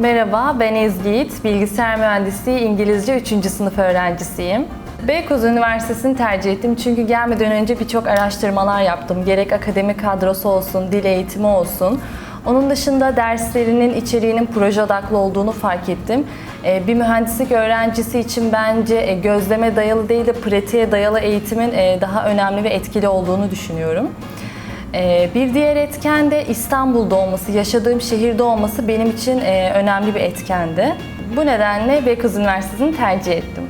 Merhaba, ben Ezgi Yiğit. Bilgisayar Mühendisliği İngilizce 3. sınıf öğrencisiyim. Beykoz Üniversitesi'ni tercih ettim çünkü gelmeden önce birçok araştırmalar yaptım. Gerek akademik kadrosu olsun, dil eğitimi olsun. Onun dışında derslerinin içeriğinin proje odaklı olduğunu fark ettim. Ee, Bir mühendislik öğrencisi için bence e, gözleme dayalı değil de pratiğe dayalı eğitimin e, daha önemli ve etkili olduğunu düşünüyorum. Ee, Bir diğer etken de İstanbul'da olması, yaşadığım şehirde olması benim için e, önemli bir etkendi. Bu nedenle Beykoz Üniversitesi'ni tercih ettim.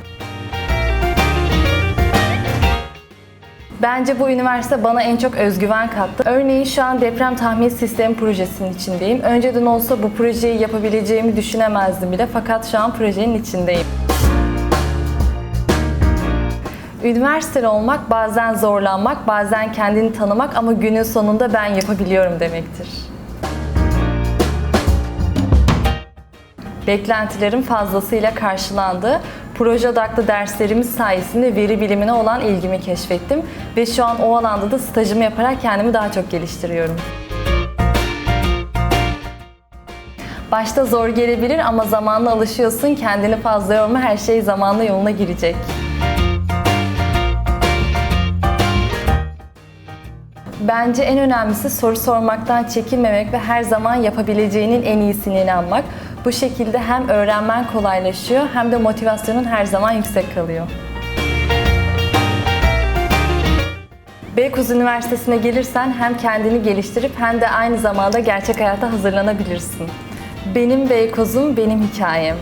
Bence bu üniversite bana en çok özgüven kattı. Örneğin şu an deprem tahmin sistemi projesinin içindeyim. Önceden olsa bu projeyi yapabileceğimi düşünemezdim bile fakat şu an projenin içindeyim. Üniversiteli olmak bazen zorlanmak, bazen kendini tanımak ama günün sonunda ben yapabiliyorum demektir. Beklentilerim fazlasıyla karşılandı. Proje odaklı derslerimiz sayesinde veri bilimine olan ilgimi keşfettim ve şu an o alanda da stajımı yaparak kendimi daha çok geliştiriyorum. Başta zor gelebilir ama zamanla alışıyorsun, kendini fazla yorma, her şey zamanla yoluna girecek. Bence en önemlisi soru sormaktan çekinmemek ve her zaman yapabileceğinin en iyisine inanmak. Bu şekilde hem öğrenmen kolaylaşıyor hem de motivasyonun her zaman yüksek kalıyor. Beykoz Üniversitesi'ne gelirsen hem kendini geliştirip hem de aynı zamanda gerçek hayata hazırlanabilirsin. Benim Beykoz'um benim hikayem.